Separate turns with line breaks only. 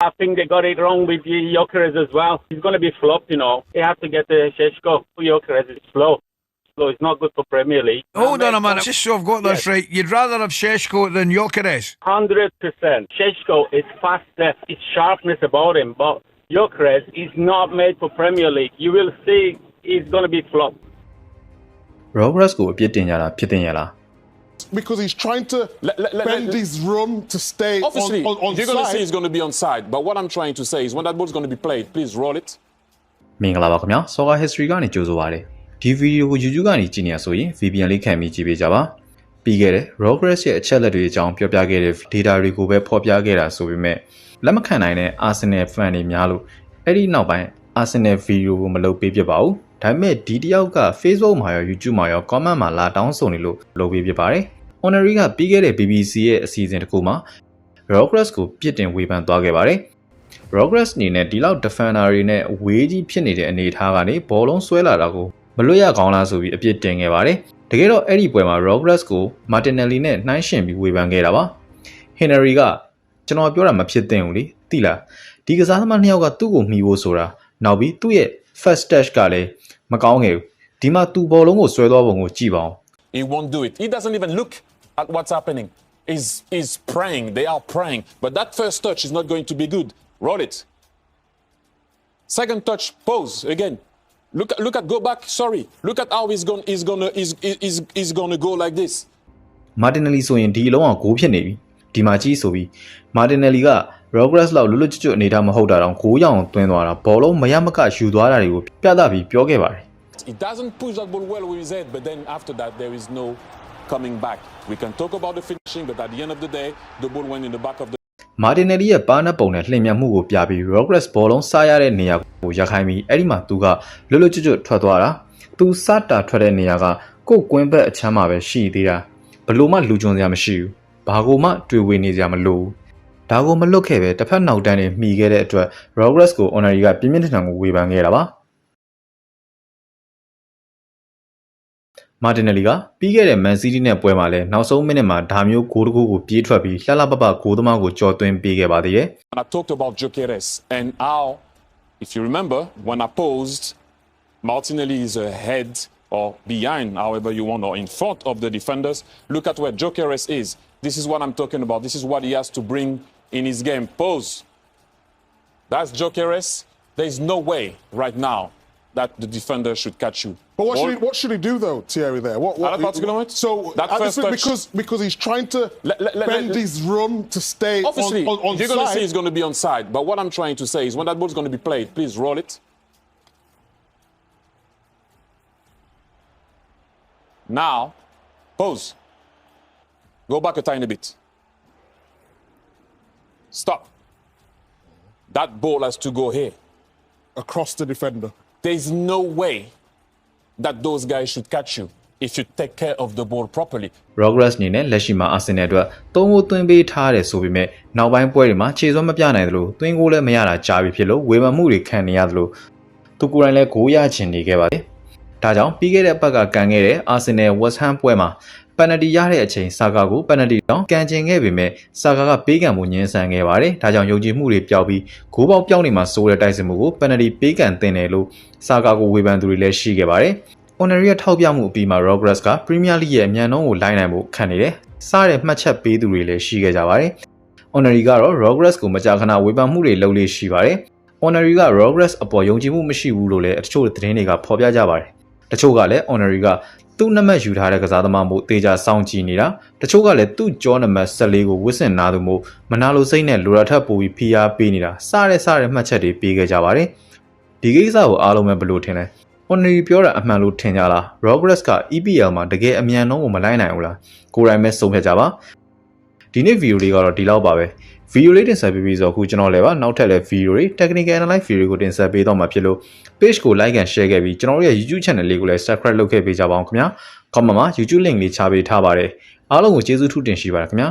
I think they got it wrong with the Jokeres as well. He's going to be flopped, you know. They have to get the Sheshko. Jokeres is slow. Slow. It's not good for Premier League.
Hold on a minute, just so I've got this right. You'd rather have Sheshko than Jokeres?
Hundred percent. Sheshko is faster. It's sharpness about him, but Jokeres is not made for Premier League. You will see he's going to be flopped.
Progress ကိုအပြစ်တင်ကြတာဖြစ်တင်ရလား
because he's trying to
Let- let- let-
bend
let-
his run to stay
Obviously,
on, on, on
you're going to
side.
see it's going to be on side. But what I'm trying to say is when that ball's going to be played, please roll it.
မင်္ဂလာပါခင်ဗျာ Soccer History ကနေကြိုဆိုပါရစေဒီဗီဒီယိုကို YouTube ကနေကြည့်နေရဆိုရင် VPN လေးခံပြီးကြည့်ပေးကြပါပြီးခဲ့တဲ့ Progress ရဲ့အချက်လက်တွေအကြောင်းပြောပြခဲ့တဲ့ data တွေကိုပဲဖော်ပြခဲ့တာဆိုပေမဲ့လက်မခံနိုင်တဲ့ Arsenal fan တွေများလို့အဲ့ဒီနောက်ပိုင်း Arsenal video ကိုမလုပ်ပေးဖြစ်ပါဘူးဒါပေမဲ့ဒီတယောက်က Facebook မှာရော YouTube မှာရော comment မှာလာတောင်းဆိုနေလို့လုပ်ပေးဖြစ်ပါတယ် Honorary ကပြီးခဲ့တဲ့ BBC ရဲ့အစီအစဉ်တစ်ခုမှာ Progress ကိုပြစ်တင်ဝေဖန်သွားခဲ့ပါတယ် Progress အနေနဲ့ဒီလောက် defender တွေနဲ့အဝေးကြီးဖြစ်နေတဲ့အနေအထားကနေဘောလုံးဆွဲလာတာကိုမလွတ်ရကောင်းလားဆိုပြီးအပြစ်တင်ခဲ့ပါတယ်။တကယ်တော့အဲ့ဒီပွဲမှာ Progress ကို Martinelli နဲ့နှိုင်းယှဉ်ပြီးဝေဖန်ခဲ့တာပါ။ Henry ကကျွန်တော်ပြောတာမဖြစ်သင့်ဘူးလေ။သိလား။ဒီကစားသမားနှစ်ယောက်ကသူ့ကိုမှီဖို့ဆိုတာနောက်ပြီးသူ့ရဲ့ first touch ကလည်းမကောင်းခဲ့ဘူး။ဒီမှာသူဘောလုံးကိုဆွဲသွားပုံကိုကြည့်ပါဦး။
He won't do it. He doesn't even look at what's happening. He's, he's praying. They are praying. But that first touch is not going to be good. Roll it. Second touch, pause again. Look, look at, go back. Sorry. Look at how he's going, he's gonna, he's, he's, he's gonna go like this.
မာတင်နယ်လီဆိုရင်ဒီအလုံးကဂိုးဖြစ်နေပြီဒီမှာကြီးဆိုပြီးမာတင်နယ်လီက Progress လောက်လွတ်လွတ်ကျွတ်ကျွတ်အနေထားမဟုတ်တာတောင်ဂိုးရအောင်တွင်းသွားတာဘောလုံးမရမကယူသွားတာတွေကိုပြသပြီးပြောခဲ့ပါတယ်
He doesn't push that ball well with his head, but then after that, there is no coming back. We can talk about the finishing, but at the end of the day, the ball went in the back of the
မာတင်နယ်လီရဲ့ပါးနှက်ပုံနဲ့လှည့်မြတ်မှုကိုပြပြီး Progress ဘောလုံးစားရတဲ့နေရာကိုရခိုင်းပြီးအဲ့ဒီမှာသူကလွတ်လွတ်ကျွတ်ကျွတ်ထွက်သွားတာသူစတာထွက်တဲ့နေရာကကိုယ်ကွင်းဘက်အချမ်းမှာပဲရှိသေးတာဘလို့မှလူကျွန်းစရာမရှိဘူးဘာကိုမှတွေ့ဝေနေစရာမလိုဘူးဒါကိုမလွတ်ခဲ့ပဲတစ်ဖက်နောက်တန်းနဲ့မှီခဲ့တဲ့အတွက် Progress ကို Honorary ကပြင်းပြင်းထန်ထန်ကိုဝေဖန်ခဲ့တာပါ မာတင်နယ်လီကပြီးခဲ့တဲ့ Man City နဲ့ပွဲမှာလည်းနောက်ဆုံးမိနစ်မှာဒါမျိုးဂိုးတစ်ခုကိုပြေးထွက်ပြီးလှလှပပဂိုးသမားကိုကြော်သွင်းပေးခဲ့ပါသေးတယ်
And I talked about Jokeres and how, if you remember, when I posed, Martinelli is ahead or behind, however you want, or in front of the defenders. Look at where Jokeres is. This is what I'm talking about. This is what he has to bring in his game. Pose. That's Jokeres. There is no way right now that the defender should catch you.
But what should, he, what should he do though, Thierry? There, what? what
At a particular moment?
So
That
I
first touch-
because because he's trying to
Let- let-
bend
let-
his run to stay
Obviously,
on, on, on
you're going to see it's going to be on side. But what I'm trying to say is when that ball's going to be played, please roll it. Now, pause. Go back a tiny bit. Stop. That ball has to go here.
across the defender.
There's no way that those guys should catch you if you take care of the ball properly.
Progress အနေနဲ့လက်ရှိမှာ Arsenal အတွက်သုံးကိုသွင်းပေးထားတယ်ဆိုပေမဲ့နောက်ပိုင်းပွဲတွေမှာခြေစွမ်းမပြနိုင်သလိုသွင်းကိုလည်းမရတာကြားပြီဖြစ်လို့ဝေဖန်မှုတွေခံနေရသလိုသူကိုယ်တိုင်လည်းဂိုးရချင်နေခဲ့ပါတယ်။ဒါကြောင့်ပြီးခဲ့တဲ့ဘက်ကကန်ခဲ့တဲ့ Arsenal West Ham ပွဲမှာ ပန်နတီရတဲ့အချိန်ဆာကာကိုပန်နတီတောင်ကန်ကျင်ခဲ့ပေမဲ့ဆာကာကပေးကံမှုညှင်းဆန်ခဲ့ပါတယ်။ဒါကြောင့်ယုံကြည်မှုတွေပျောက်ပြီးဂိုးပေါက်ပြောင်းနေမှာစိုးတဲ့တိုက်စစ်မှုကိုပန်နတီပေးကံတင်တယ်လို့ဆာကာကိုဝေဖန်သူတွေလည်းရှိခဲ့ပါတယ်။ Honorary ရဲ့ထောက်ပြမှုအပြီးမှာ Progress က Premier League ရဲ့အမြန်နှုန်းကိုလိုက်နိုင်ဖို့ခံနေတယ်။စားတဲ့မှတ်ချက်ပေးသူတွေလည်းရှိခဲ့ကြပါတယ်။ Honorary ကတော့ Progress ကိုမကြာခဏဝေဖန်မှုတွေလုပ်လို့ရှိပါတယ်။ Honorary က Progress အပေါ်ယုံကြည်မှုမရှိဘူးလို့လည်းတချို့သတင်းတွေကဖော်ပြကြပါတယ်။တချို့ကလည်း Honorary က သူ့နံပါတ်ယူထားတဲ့ကစားသမားမို့တေချာစောင့်ကြည့်နေတာတချို့ကလည်းသူ့ကြောနံပါတ်14ကိုဝစ်ဆင်နာသူမို့မနာလိုစိတ်နဲ့လိုရာထပ်ပို့ပြီးဖိအားပေးနေတာစားတဲ့စားတဲ့မှတ်ချက်တွေပေးခဲ့ကြပါတယ်။ဒီကိစ္စကိုအားလုံးပဲဘယ်လိုထင်လဲ။ Honorary ပြောတာအမှန်လို့ထင်ကြလား Progress က EPL မှာတကယ်အမြန်နှုန်းကိုမလိုက်နိုင်ဘူးလားကိုယ်တိုင်ပဲဆုံးဖြတ်ကြပါဒီနေ့ဗီဒီယိုလေးကတော့ဒီလောက်ပါပဲ ဗီဒီယိုလေးတင်ဆက်ပေးပြီးဆိုအခုကျွန်တော်လည်းပါနောက်ထပ်လည်းဗီဒီယိုတွေ technical analyze ဗီဒီယိုကိုတင်ဆက်ပေးတော့မှာဖြစ်လို့ page ကို like and share ခဲ့ပြီးကျွန်တော်တို့ရဲ့ YouTube channel လေးကိုလည်း subscribe လုပ်ခဲ့ပေးကြပါအောင်ခင်ဗျာ comment မှာ YouTube link လေးချပေးထားပါတယ်အားလုံးကိုကျေးဇူးထူးတင်ရှိပါတယ်ခင်ဗျာ